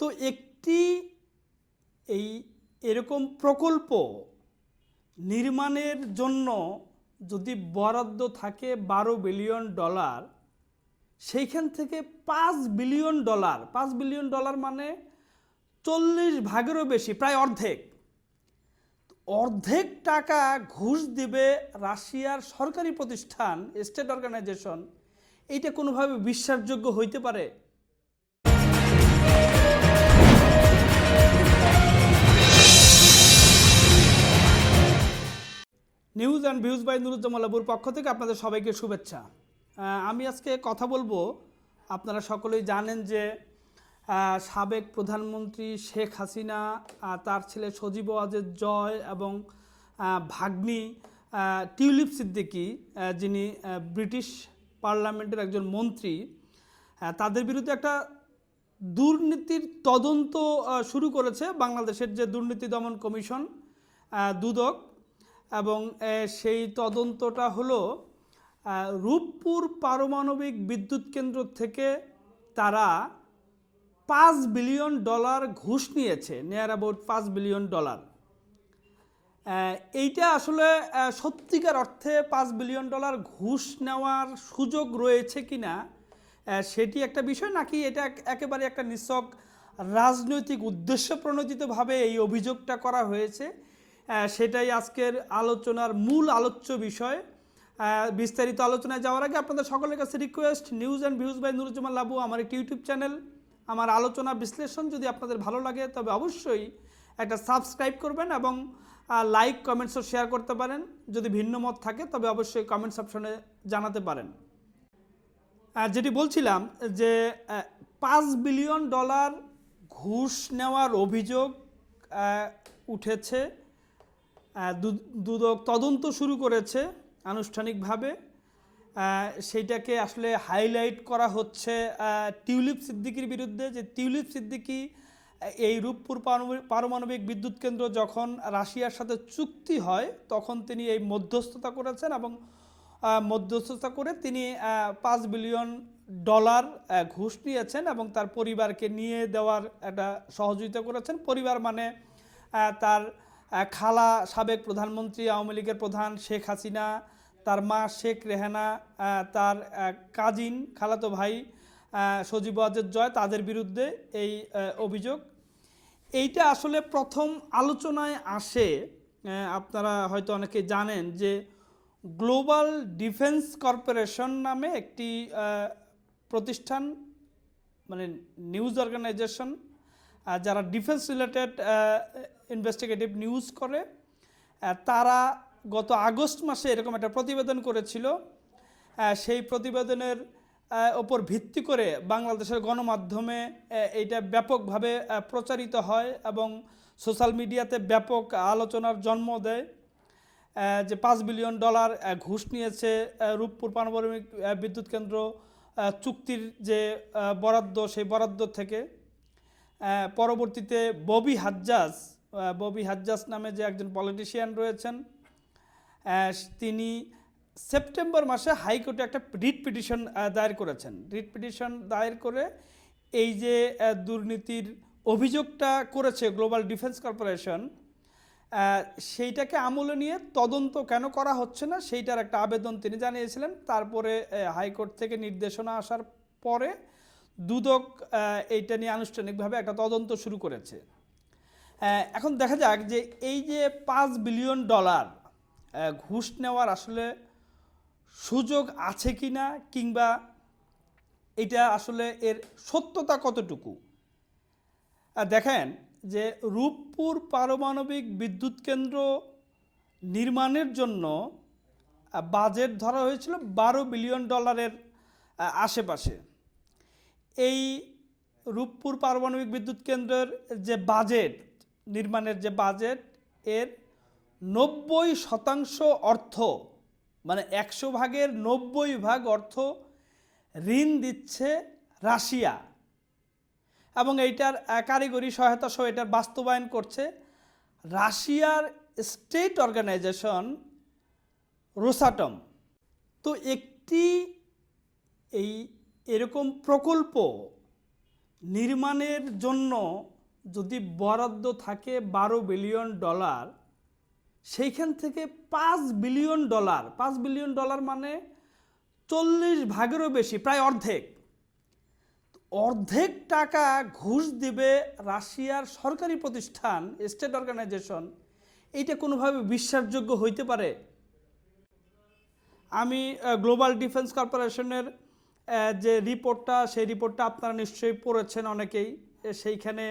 তো একটি এই এরকম প্রকল্প নির্মাণের জন্য যদি বরাদ্দ থাকে বারো বিলিয়ন ডলার, সেইখান থেকে পাঁচ বিলিয়ন ডলার, পাঁচ বিলিয়ন ডলার মানে চল্লিশ ভাগেরও বেশি, প্রায় অর্ধেক। অর্ধেক টাকা ঘুষ দিবে রাশিয়ার সরকারি প্রতিষ্ঠান, স্টেট অর্গানাইজেশন। এইটা কোনোভাবে বিশ্বাসযোগ্য হইতে পারে? নিউজ অ্যান্ড ভিউজ বাই নুরুজ্জামালাবুর পক্ষ থেকে আপনাদের সবাইকে শুভেচ্ছা। আমি আজকে কথা বলব, আপনারা সকলেই জানেন যে সাবেক প্রধানমন্ত্রী শেখ হাসিনা তার ছেলে সজীব ওয়াজেদ জয় এবং ভাগ্নি টিউলিপ সিদ্দিকী যিনি ব্রিটিশ পার্লামেন্টের একজন মন্ত্রী তাদের বিরুদ্ধে একটা দুর্নীতির তদন্ত শুরু করেছে বাংলাদেশের যে দুর্নীতি দমন কমিশন দুদক। এবং সেই তদন্তটা হলো রূপপুর পারমাণবিক বিদ্যুৎ কেন্দ্র থেকে তারা পাঁচ বিলিয়ন ডলার ঘুষ নিয়েছে, নিয়ার অ্যাবাউট পাঁচ বিলিয়ন ডলার। এইটা আসলে সত্যিকার অর্থে পাঁচ বিলিয়ন ডলার ঘুষ নেওয়ার সুযোগ রয়েছে কি না সেটি একটা বিষয়, নাকি এটা একেবারে একটা নিছক রাজনৈতিক উদ্দেশ্য প্রণোদিতভাবে এই অভিযোগটা করা হয়েছে? সেটাই আজকের আলোচনার মূল আলোচ্য বিষয়। বিস্তারিত আলোচনায় যাওয়ার আগে আপনাদের সকলের কাছে request news and views by Nuruzzaman Labu, আমার একটি ইউটিউব চ্যানেল আমার আলোচনা বিশ্লেষণ যদি আপনাদের ভালো লাগে, তবে অবশ্যই একটা সাবস্ক্রাইব করবেন এবং লাইক কমেন্টসও শেয়ার করতে পারেন। যদি ভিন্ন মত থাকে, তবে অবশ্যই কমেন্টস অপশনে জানাতে পারেন। যেটি বলছিলাম যে পাঁচ বিলিয়ন ডলার ঘুষ নেওয়ার অভিযোগ উঠেছে। দুদক তদন্ত শুরু করেছে আনুষ্ঠানিকভাবে। সেইটাকে আসলে হাইলাইট করা হচ্ছে টিউলিপ সিদ্দিকির বিরুদ্ধে যে টিউলিপ সিদ্দিকি এই রূপপুর পারমাণবিক- বিদ্যুৎ কেন্দ্র যখন রাশিয়ার সাথে চুক্তি হয়, তখন তিনি এই মধ্যস্থতা করেছেন এবং মধ্যস্থতা করে তিনি পাঁচ বিলিয়ন ডলার ঘুষ নিয়েছেন এবং তার পরিবারকে নিয়ে দেওয়ার একটা সহযোগিতা করেছেন। পরিবার মানে তার খালা সাবেক প্রধানমন্ত্রী, আওয়ামী লীগের প্রধান শেখ হাসিনা, তার মা শেখ রেহানা তার কাজিন খালাতো ভাই সজীব ওয়াজেদ জয় তাদের বিরুদ্ধে এই অভিযোগ। এইটা আসলে প্রথম আলোচনায় আসে আপনারা হয়তো অনেকে জানেন যে গ্লোবাল ডিফেন্স কর্পোরেশন নামে একটি প্রতিষ্ঠান মানে নিউজ অর্গানাইজেশন যারা ডিফেন্স রিলেটেড ইনভেস্টিগেটিভ নিউজ করে তারা গত আগস্ট মাসে এরকম একটা প্রতিবেদন করেছিল। সেই প্রতিবেদনের ওপর ভিত্তি করে বাংলাদেশের গণমাধ্যমে এইটা ব্যাপকভাবে প্রচারিত হয় এবং সোশ্যাল মিডিয়াতে ব্যাপক আলোচনার জন্ম দেয়। যে পাঁচ বিলিয়ন ডলার ঘুষ নিয়েছে রূপপুর পারমাণবিক বিদ্যুৎ কেন্দ্র চুক্তির যে বরাদ্দ, সেই বরাদ্দ থেকে। পরবর্তীতে ববি হাজ্জাজ ববি হাজ্জাজ নামে যে একজন পলিটিশিয়ান রয়েছেন তিনি সেপ্টেম্বর মাসে হাইকোর্টে একটা রিট পিটিশন দায়ের করেছেন। রিট পিটিশন দায়ের করে এই যে দুর্নীতির অভিযোগটা করেছে গ্লোবাল ডিফেন্স কর্পোরেশন সেইটাকে আমলে নিয়ে তদন্ত কেন করা হচ্ছে না সেইটার একটা আবেদন তিনি জানিয়েছিলেন। তারপরে হাইকোর্ট থেকে নির্দেশনা আসার পরে দুদক এইটা নিয়ে আনুষ্ঠানিকভাবে একটা তদন্ত শুরু করেছে। এখন দেখা যাক যে এই যে পাঁচ বিলিয়ন ডলার ঘুষ নেওয়ার আসলে সুযোগ আছে কি না, কিংবা এটা আসলে এর সত্যতা কতটুকু? দেখেন যে রূপপুর পারমাণবিক বিদ্যুৎ কেন্দ্র নির্মাণের জন্য বাজেট ধরা হয়েছিল বারো বিলিয়ন ডলারের আশেপাশে। এই রূপপুর পারমাণবিক বিদ্যুৎ কেন্দ্রের যে বাজেট, নির্মাণের যে বাজেট, এর নব্বই শতাংশ অর্থ মানে একশো ভাগের নব্বই ভাগ অর্থ ঋণ দিচ্ছে রাশিয়া। এবং এইটার কারিগরি সহায়তা সহ এটার বাস্তবায়ন করছে রাশিয়ার স্টেট অর্গানাইজেশন রোসাটম। তো একটি এই এরকম প্রকল্প নির্মাণের জন্য যদি বরাদ্দ থাকে বারো বিলিয়ন ডলার, সেইখান থেকে পাঁচ বিলিয়ন ডলার, পাঁচ বিলিয়ন ডলার মানে চল্লিশ ভাগেরও বেশি, প্রায় অর্ধেক। অর্ধেক টাকা ঘুষ দিবে রাশিয়ার সরকারি প্রতিষ্ঠান, স্টেট অর্গানাইজেশন। এইটা কোনোভাবে বিশ্বাসযোগ্য হইতে পারে? আমি গ্লোবাল ডিফেন্স কর্পোরেশনের যে রিপোর্টটা, সেই রিপোর্টটা আপনারা নিশ্চয়ই পড়েছেন অনেকেই। সেইখানে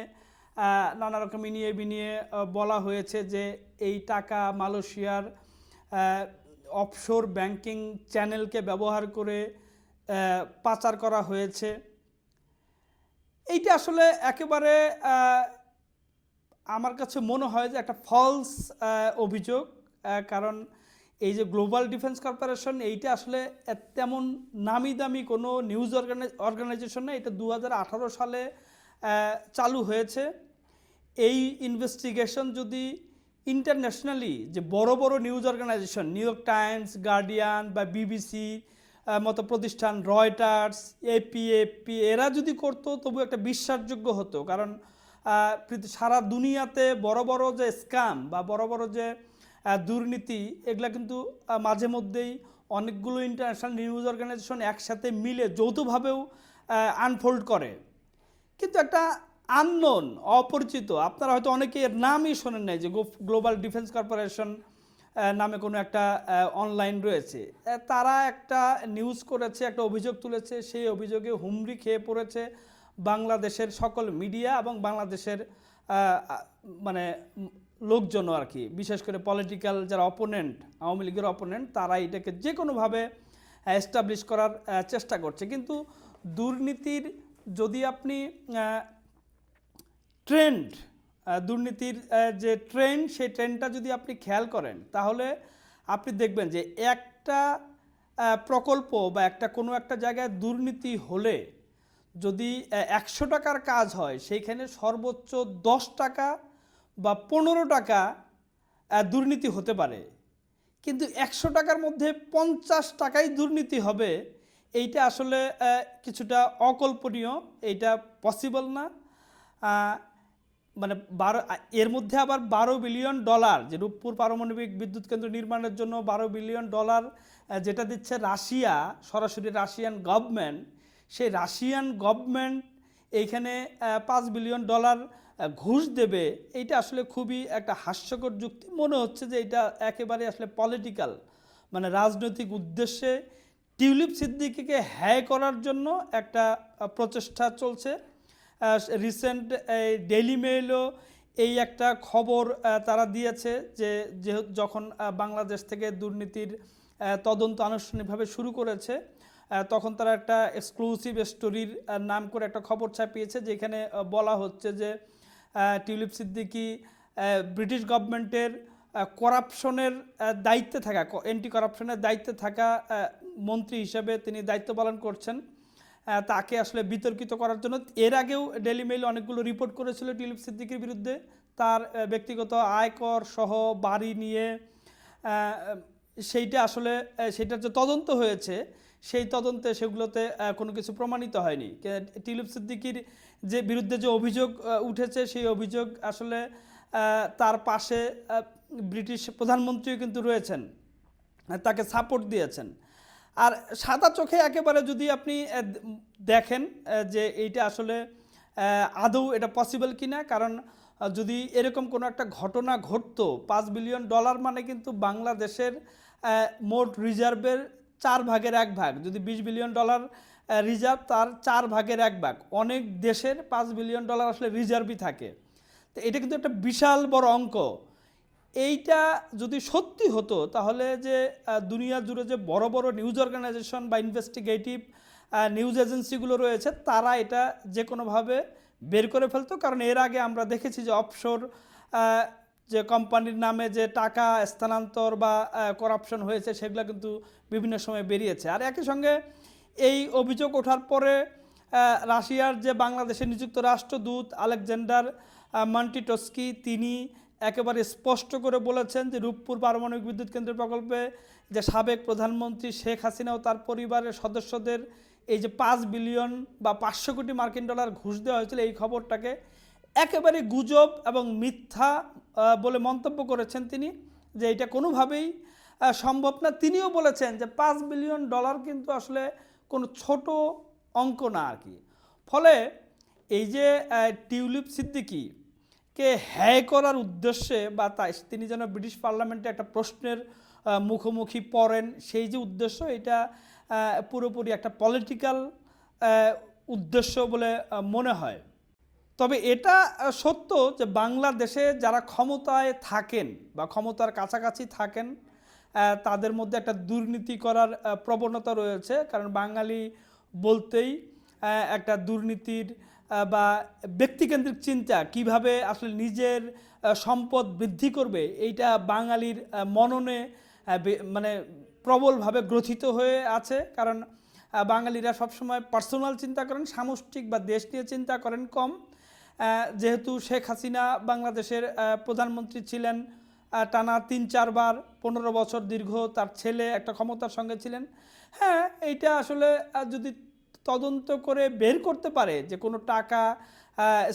নানা রকম ইনিয়ে বিনিয়ে বলা হয়েছে যে এই টাকা মালয়েশিয়ার অফশোর ব্যাংকিং চ্যানেলকে ব্যবহার করে পাচার করা হয়েছে। এইটা আসলে একেবারে আমার কাছে মনে হয় যে একটা ফলস অভিযোগ কারণ এই যে গ্লোবাল ডিফেন্স কর্পোরেশন এইটা আসলে তেমন নামি দামি কোনো নিউজ অর্গানাইজেশন না, এটা দু হাজার আঠারো সালে চালু হয়েছে। এই ইনভেস্টিগেশন যদি ইন্টারন্যাশনালি যে বড় বড় news organisation New York Times Guardian বা বিবিসি মতো প্রতিষ্ঠান রয়টার্স এপিএপি এরা যদি করতো, তবু একটা বিশ্বাসযোগ্য হতো। কারণ সারা দুনিয়াতে বড় বড় যে স্ক্যাম বা বড় বড় যে দুর্নীতি, এগুলা কিন্তু মাঝে মধ্যেই অনেকগুলো ইন্টারন্যাশনাল নিউজ অর্গানাইজেশন একসাথে মিলে যৌথভাবেও আনফোল্ড করে। কিন্তু একটা আননোন অপরিচিত, আপনারা হয়তো অনেকে এর নামই শোনেন নাই যে গ্লোবাল ডিফেন্স কর্পোরেশন নামে কোনো একটা অনলাইন রয়েছে। তারা একটা নিউজ করেছে, একটা অভিযোগ তুলেছে, সেই অভিযোগে হুমড়ি খেয়ে পড়েছে বাংলাদেশের সকল মিডিয়া এবং বাংলাদেশের মানে লোকজনও আর কি। বিশেষ করে পলিটিক্যাল যারা অপোনেন্ট আওয়ামী লীগের অপোনেন্ট তারা এটাকে যে কোনোভাবে এস্টাবলিশ করার চেষ্টা করছে। কিন্তু দুর্নীতির যদি আপনি ট্রেন্ড দুর্নীতির যে ট্রেন্ড সেই ট্রেন্ডটা যদি আপনি খেয়াল করেন, তাহলে আপনি দেখবেন যে একটা প্রকল্প বা একটা কোনো একটা জায়গায় দুর্নীতি হলে যদি একশো টাকার কাজ হয়, সেইখানে সর্বোচ্চ দশ টাকা বা পনেরো টাকা দুর্নীতি হতে পারে। কিন্তু একশো টাকার মধ্যে পঞ্চাশ টাকাই দুর্নীতি হবে, এইটা আসলে কিছুটা অকল্পনীয়, এইটা পসিবল না। মানে বারো, এর মধ্যে আবার বারো বিলিয়ন ডলার যে রূপপুর পারমাণবিক বিদ্যুৎ কেন্দ্র নির্মাণের জন্য বারো বিলিয়ন ডলার যেটা দিচ্ছে রাশিয়া, সরাসরি রাশিয়ান গভর্নমেন্ট সেই রাশিয়ান গভর্নমেন্ট এইখানে পাঁচ বিলিয়ন ডলার ঘুষ দেবে, এইটা আসলে খুবই একটা হাস্যকর যুক্তি। মনে হচ্ছে যে এটা একেবারে আসলে পলিটিক্যাল মানে রাজনৈতিক উদ্দেশ্যে টিউলিপ সিদ্দিকিকে হ্যায় করার জন্য একটা প্রচেষ্টা চলছে। রিসেন্ট এই ডেইলি মেইলও এই একটা খবর তারা দিয়েছে যে যখন বাংলাদেশ থেকে দুর্নীতির তদন্ত আনুষ্ঠানিকভাবে শুরু করেছে তখন তারা একটা এক্সক্লুসিভ স্টোরির নাম করে একটা খবর ছাপিয়েছে, যেখানে বলা হচ্ছে যে টিউলিপ সিদ্দিকি ব্রিটিশ গভর্নমেন্টের করাপশনের দায়িত্বে থাকা অ্যান্টি করাপশনের দায়িত্বে থাকা মন্ত্রী হিসেবে তিনি দায়িত্ব পালন করছেন। তাকে আসলে বিতর্কিত করার জন্য। এর আগেও ডেলি মেইল অনেকগুলো রিপোর্ট করেছিল টিলিপ সিদ্দিকির বিরুদ্ধে। তার ব্যক্তিগত আয়কর সহ বাড়ি নিয়ে সেইটা আসলে সেটার যে তদন্ত হয়েছে সেই তদন্তে সেগুলোতে কোনো কিছু প্রমাণিত হয়নি। টিলিপ সিদ্দিকির যে বিরুদ্ধে যে অভিযোগ উঠেছে, সেই অভিযোগ আসলে তার পাশে ব্রিটিশ প্রধানমন্ত্রীও কিন্তু রয়েছেন তাকে সাপোর্ট দিয়েছেন। আর সাদা চোখে একেবারে যদি আপনি দেখেন যে এইটা আসলে আদৌ এটা পসিবল কিনা, কারণ যদি এরকম কোনো একটা ঘটনা ঘটতো, পাঁচ বিলিয়ন ডলার মানে কিন্তু বাংলাদেশের মোট রিজার্ভের চার ভাগের এক ভাগ। যদি বিশ বিলিয়ন ডলার রিজার্ভ তার চার ভাগের এক ভাগ। অনেক দেশের পাঁচ বিলিয়ন ডলার আসলে রিজার্ভই থাকে। তো এটা কিন্তু একটা বিশাল বড় অঙ্ক। এইটা যদি সত্যি হতো, তাহলে যে দুনিয়া জুড়ে যে বড় বড় নিউজ অর্গানাইজেশন বা ইনভেস্টিগেটিভ নিউজ এজেন্সিগুলো রয়েছে, তারা এটা যে কোনোভাবে বের করে ফেলতো। কারণ এর আগে আমরা দেখেছি যে অফশোর যে কোম্পানির নামে যে টাকা স্থানান্তর বা করাপশন হয়েছে, সেগুলো কিন্তু বিভিন্ন সময় বেরিয়েছে। আর একই সঙ্গে এই অভিযোগ ওঠার পরে রাশিয়ার যে বাংলাদেশে নিযুক্ত রাষ্ট্রদূত আলেকজান্ডার মান্টিটস্কি, তিনি একেবারে স্পষ্ট করে বলেছেন যে রূপপুর পারমাণবিক বিদ্যুৎ কেন্দ্র প্রকল্পে যে সাবেক প্রধানমন্ত্রী শেখ হাসিনা ও তার পরিবারের সদস্যদের এই যে পাঁচ বিলিয়ন বা পাঁচশো কোটি মার্কিন ডলার ঘুষ দেওয়া হয়েছিল, এই খবরটাকে একেবারে গুজব এবং মিথ্যা বলে মন্তব্য করেছেন তিনি, যে এটা কোনোভাবেই সম্ভব না। তিনিও বলেছেন যে পাঁচ বিলিয়ন ডলার কিন্তু আসলে কোনো ছোট অঙ্ক না আর কি। ফলে এই যে টিউলিপ সিদ্দিকি কে হ্যায় করার উদ্দেশ্যে বা তাই তিনি যেন ব্রিটিশ পার্লামেন্টে একটা প্রশ্নের মুখোমুখি পড়েন, সেই যে উদ্দেশ্য এটা পুরোপুরি একটা পলিটিক্যাল উদ্দেশ্য বলে মনে হয়। তবে এটা সত্য যে বাংলাদেশে যারা ক্ষমতায় থাকেন বা ক্ষমতার কাছাকাছি থাকেন তাদের মধ্যে একটা দুর্নীতি করার প্রবণতা রয়েছে। কারণ বাঙালি বলতেই একটা দুর্নীতির বা ব্যক্তিকেন্দ্রিক চিন্তা, কীভাবে আসলে নিজের সম্পদ বৃদ্ধি করবে, এইটা বাঙালির মননে মানে প্রবলভাবে গ্রথিত হয়ে আছে। কারণ বাঙালিরা সবসময় পার্সোনাল চিন্তা করেন, সামষ্টিক বা দেশ নিয়ে চিন্তা করেন কম। যেহেতু শেখ হাসিনা বাংলাদেশের প্রধানমন্ত্রী ছিলেন টানা তিন, চারবার, পনেরো বছর দীর্ঘ তার ছেলে একটা ক্ষমতার সঙ্গে ছিলেন। হ্যাঁ এইটা আসলে যদি তদন্ত করে বের করতে পারে যে কোনো টাকা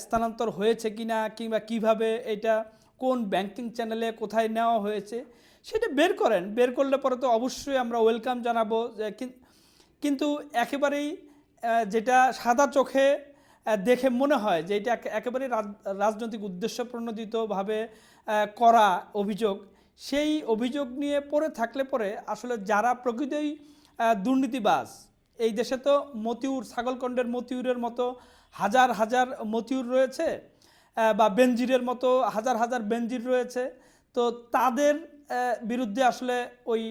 স্থানান্তর হয়েছে কি না কিংবা কীভাবে এটা কোন ব্যাংকিং চ্যানেলে কোথায় নেওয়া হয়েছে, সেটা বের করেন। বের করলে পরে তো অবশ্যই আমরা ওয়েলকাম জানাব যে কিন্তু একেবারেই যেটা সাদা চোখে দেখে মনে হয় যে এটা একেবারে রাজ- রাজনৈতিক উদ্দেশ্য প্রণোদিতভাবে করা অভিযোগ। সেই অভিযোগ নিয়ে পড়ে থাকলে পরে আসলে যারা প্রকৃতই দুর্নীতিবাজ, এই দেশে তো মতিউর, ছাগলকণ্ডের মতিউরের মতো হাজার হাজার মতিউর রয়েছে বা বেনজিরের মতো হাজার হাজার বেনজির রয়েছে, তো তাদের বিরুদ্ধে আসলে ওই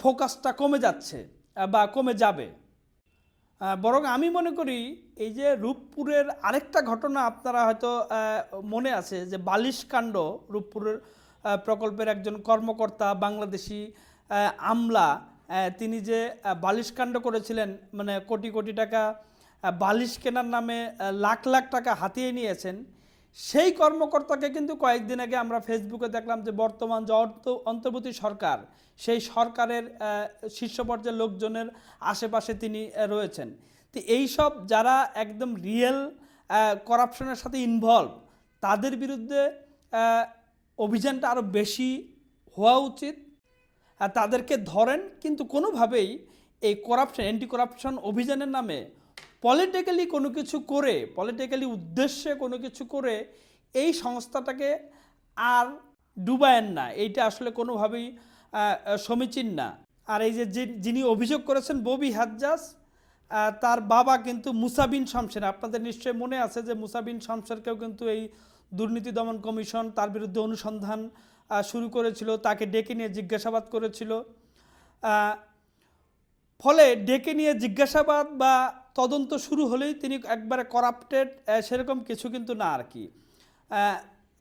ফোকাসটা কমে যাচ্ছে বা কমে যাবে। বরং আমি মনে করি এই যে রূপপুরের আরেকটা ঘটনা আপনারা হয়তো মনে আছে যে বালিশ কাণ্ড রূপপুরের প্রকল্পের একজন কর্মকর্তা, বাংলাদেশি আমলা তিনি যে বালিশ কাণ্ড করেছিলেন মানে কোটি কোটি টাকা বালিশ কেনার নামে লাখ লাখ টাকা হাতিয়ে নিয়েছেন সেই কর্মকর্তাকে কিন্তু কয়েকদিন আগে আমরা ফেসবুকে দেখলাম যে বর্তমান যে অর্থ, অন্তর্বর্তী সরকার, সেই সরকারের শীর্ষ পর্যায়ের লোকজনের আশেপাশে তিনি রয়েছেন। তো এই সব যারা একদম রিয়েল করাপশনের সাথে ইনভলভ তাদের বিরুদ্ধে অভিযানটা আরও বেশি হওয়া উচিত। তাদেরকে ধরেন, কিন্তু কোনোভাবেই এই করাপশন অ্যান্টি করাপশন অভিযানের নামে পলিটিক্যালি কোনো কিছু করে পলিটিক্যালি উদ্দেশ্যে কোনো কিছু করে এই সংস্থাটাকে আর ডুবায়েন না। এইটা আসলে কোনোভাবেই সমীচীন না। আর এই যে যিনি অভিযোগ করেছেন ববি হাজ্জাস তার বাবা কিন্তু মুসাবিন শমশের আপনাদের নিশ্চয়ই মনে আছে যে মুসাবিন শমশেরকেও কিন্তু এই দুর্নীতি দমন কমিশন তার বিরুদ্ধে অনুসন্ধান শুরু করেছিল, তাকে ডেকে নিয়ে জিজ্ঞাসাবাদ করেছিল। ফলে ডেকে নিয়ে জিজ্ঞাসাবাদ বা তদন্ত শুরু হলেই তিনি একবারে করাপ্টেড সেরকম কিছু কিন্তু না আর কি।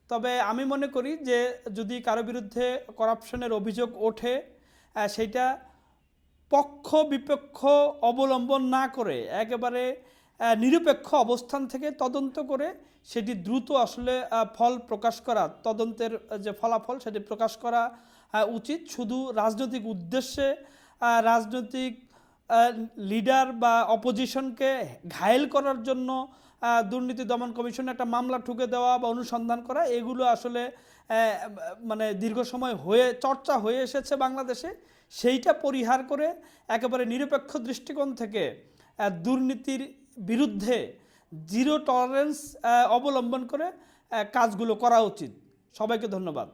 তবে আমি মনে করি যে যদি কারও বিরুদ্ধে করাপশনের অভিযোগ ওঠে সেইটা পক্ষ বিপক্ষ অবলম্বন না করে, একেবারে নিরপেক্ষ অবস্থান থেকে তদন্ত করে সেটি দ্রুত আসলে ফল প্রকাশ করা, তদন্তের যে ফলাফল সেটি প্রকাশ করা উচিত। শুধু রাজনৈতিক উদ্দেশ্যে রাজনৈতিক লিডার বা অপোজিশনকে ঘায়েল করার জন্য দুর্নীতি দমন কমিশনে একটা মামলা ঠুকে দেওয়া বা অনুসন্ধান করা, এগুলো আসলে মানে দীর্ঘ সময় হয়ে, চর্চা হয়ে এসেছে বাংলাদেশে। সেইটা পরিহার করে একেবারে নিরপেক্ষ দৃষ্টিকোণ থেকে দুর্নীতির বিরুদ্ধে জিরো টলারেন্স অবলম্বন করে কাজগুলো করা উচিত। সবাইকে ধন্যবাদ।